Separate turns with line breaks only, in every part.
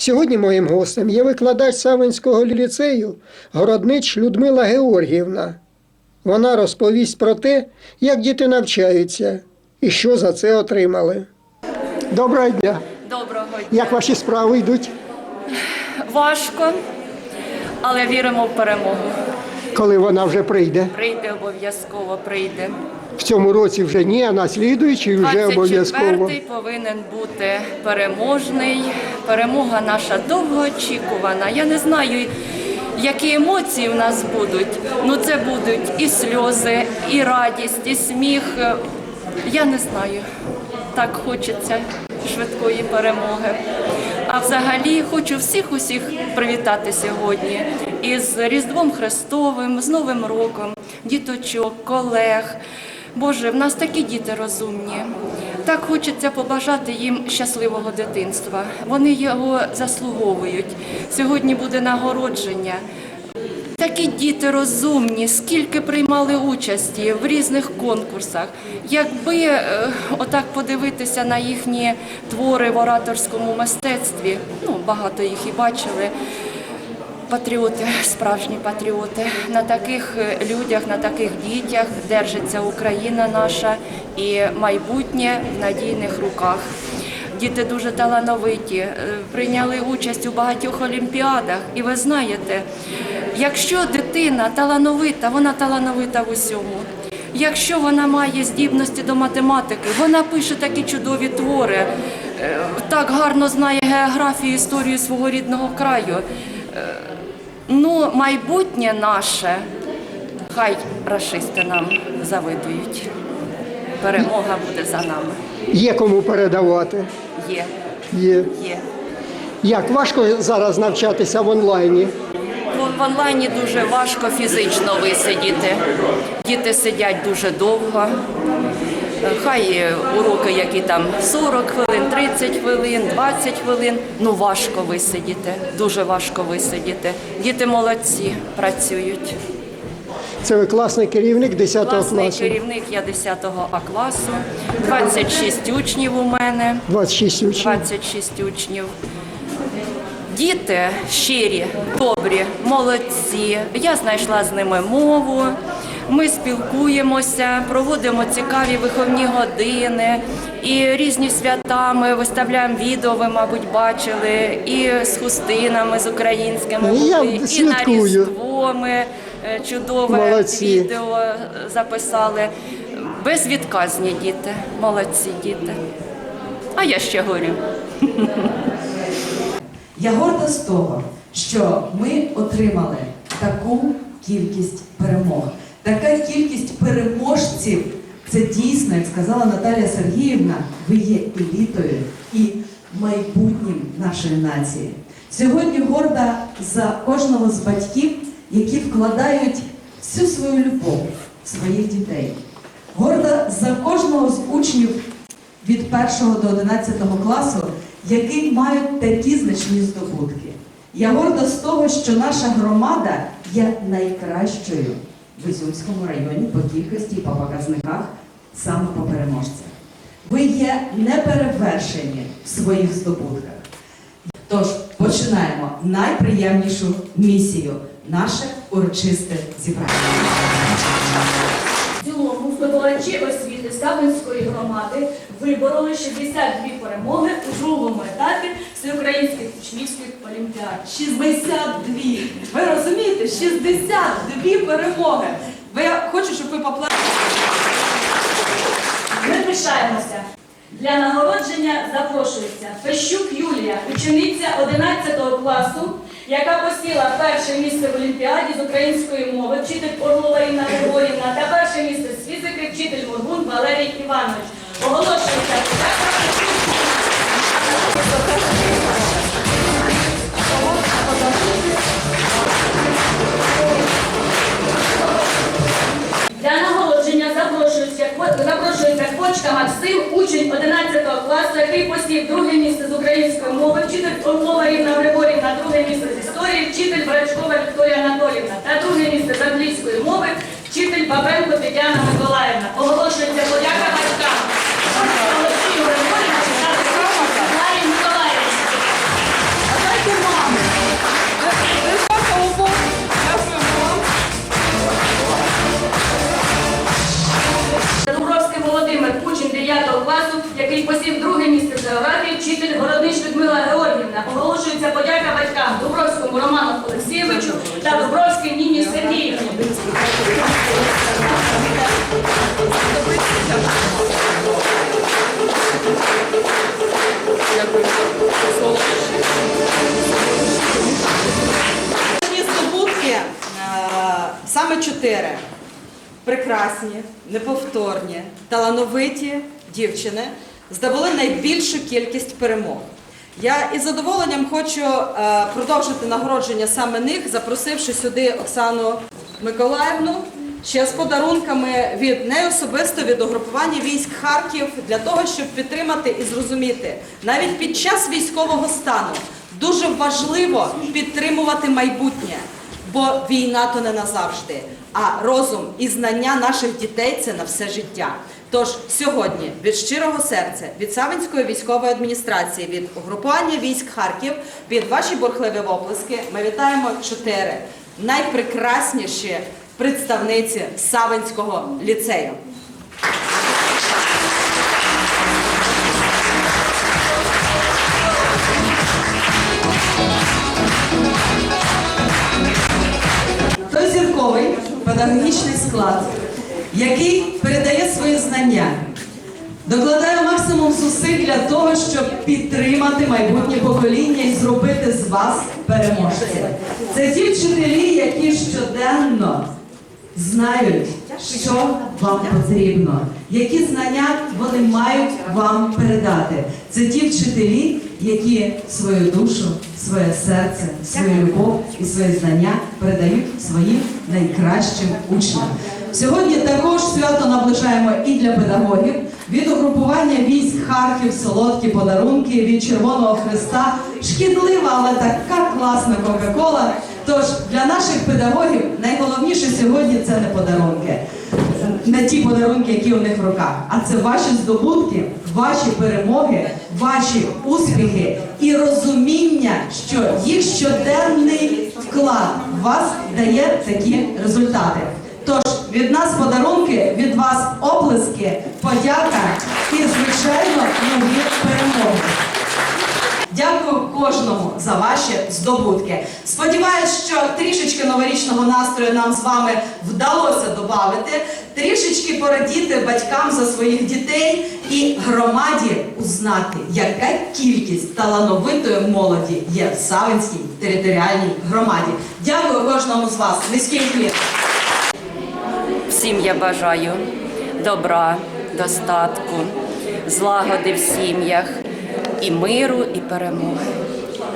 Сьогодні моїм гостем є викладач Савинського ліцею Городнич Людмила Георгіївна. Вона розповість про те, як діти навчаються і що за це отримали. Доброго дня!
Доброго дня.
Як ваші справи йдуть?
Важко, але віримо в перемогу.
Коли вона вже прийде?
Прийде обов'язково, прийде.
В цьому році вже ні, а на слідуючий вже обов'язково.
24-й повинен бути переможний. Перемога наша довгоочікувана. Я не знаю, які емоції в нас будуть. Ну це будуть і сльози, і радість, і сміх. Я не знаю. Так хочеться швидкої перемоги. А взагалі хочу всіх усіх привітати сьогодні із Різдвом Христовим, з Новим роком, діточок, колег. Боже, в нас такі діти розумні. Так хочеться побажати їм щасливого дитинства. Вони його заслуговують. Сьогодні буде нагородження. Такі діти розумні, скільки приймали участі в різних конкурсах. Якби е, отак подивитися на їхні твори в ораторському мистецтві, ну багато їх і бачили. Патріоти, справжні патріоти. На таких е, людях, на таких дітях держиться Україна наша і майбутнє в надійних руках. Діти дуже талановиті, е, прийняли участь у багатьох олімпіадах. І ви знаєте, якщо дитина талановита, вона талановита в усьому. Якщо вона має здібності до математики, вона пише такі чудові твори, е, так гарно знає географію, історію свого рідного краю. Ну, майбутнє наше, хай рашисти нам завидують. Перемога буде за нами.
Є кому передавати.
Є,
Є.
є.
Як важко зараз навчатися в онлайні?
В онлайні дуже важко фізично висидіти. Діти сидять дуже довго. Е, Хай уроки, які там 40 хвилин, 30 хвилин, 20 хвилин. Ну важко висидіти, дуже важко висидіти. Діти молодці, працюють.
Це ви класний керівник 10
Класний
класу.
керівник я 10 А класу, 26 учнів у мене,
26 учнів.
26 учнів. Діти щирі, добрі, молодці. Я знайшла з ними мову. Ми спілкуємося, проводимо цікаві виховні години і різні свята. Ми виставляємо відео, ви, мабуть, бачили, і з хустинами, з українськими
Я
були, і на. Різдво ми е, чудове
Молодці.
відео е, записали. Безвідказні діти, молодці діти. А я ще горю.
Я горда з того, що ми отримали таку кількість перемог. Така кількість переможців. Це дійсно, як сказала Наталія Сергіївна, ви є елітою і майбутнім нашої нації. Сьогодні горда за кожного з батьків, які вкладають всю свою любов в своїх дітей. Горда за кожного з учнів від 1 до 11 класу, які мають такі значні здобутки. Я горда з того, що наша громада є найкращою в Ізюмському районі по кількості і по показниках саме по переможцях. Ви є неперевершені в своїх здобутках. Тож починаємо найприємнішу місію наше урочисте зібрання.
В цілому здобувачі освіти Ставинської громади вибороли 62 перемоги у другому етапі всеукраїнських учнівських олімпіад.
62. Ви розумієте? 62 перемоги. Ви хочу, щоб ви поплакали.
Ми пишаємося. Для нагородження запрошується Фещук Юлія, учениця 11 класу, яка посіла перше місце в Олімпіаді з української мови, вчитель Орлова Інна Григорівна та перше місце з фізики, вчитель Моргун Валерій Іванович. Оголошується Для нагородження запрошується, запрошується Кочка Максим, учень 11 класу, який посів друге місце з української мови, вчитель Орлова Інна Григорівна, друге місце з історії, вчитель Брачкова Вікторія Анатолівна та друге місце з англійської мови, вчитель Бабенко Тетяна Миколаївна. Оголошується подяка Дубровському Роману Олексійовичу та Дубровській Ніні Сергіївні.
Здобутки е, саме чотири. Прекрасні, неповторні, талановиті дівчини здобули найбільшу кількість перемог. Я із задоволенням хочу е, продовжити нагородження саме них, запросивши сюди Оксану Миколаївну ще з подарунками від неї особисто від угрупування військ Харків для того, щоб підтримати і зрозуміти навіть під час військового стану дуже важливо підтримувати майбутнє. Бо війна то не назавжди, а розум і знання наших дітей це на все життя. Тож сьогодні від щирого серця, від Савинської військової адміністрації, від угрупування військ Харків, від ваші бурхливі оплески, ми вітаємо чотири найпрекрасніші представниці Савинського ліцею. Той педагогічний склад, який передає свої знання, докладає максимум зусиль для того, щоб підтримати майбутнє покоління і зробити з вас переможців. Це ті вчителі, які щоденно знають, що вам потрібно, які знання вони мають вам передати. Це ті вчителі, які свою душу, своє серце, свою любов і свої знання передають своїм найкращим учням. Сьогодні також свято наближаємо і для педагогів від угрупування військ Харків, солодкі подарунки від Червоного Христа, шкідлива, але така класна Кока-Кола. Тож для наших педагогів найголовніше сьогодні це не подарунки, не ті подарунки, які у них в руках, а це ваші здобутки, ваші перемоги, ваші успіхи і розуміння, що їх щоденний вклад вас дає такі результати. Тож від нас подарунки, від вас оплески, подяка і, звичайно, нові перемоги. Дякую кожному за ваші здобутки. Сподіваюсь, що трішечки новорічного настрою нам з вами вдалося додати, трішечки порадіти батькам за своїх дітей і громаді узнати, яка кількість талановитої молоді є в Савинській територіальній громаді. Дякую кожному з вас. Низький хліб.
Всім я бажаю добра, достатку, злагоди в сім'ях і миру, і перемоги,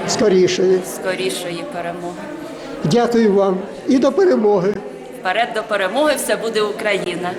Скоріше.
скорішої перемоги.
Дякую вам і до перемоги.
Вперед до перемоги все буде Україна.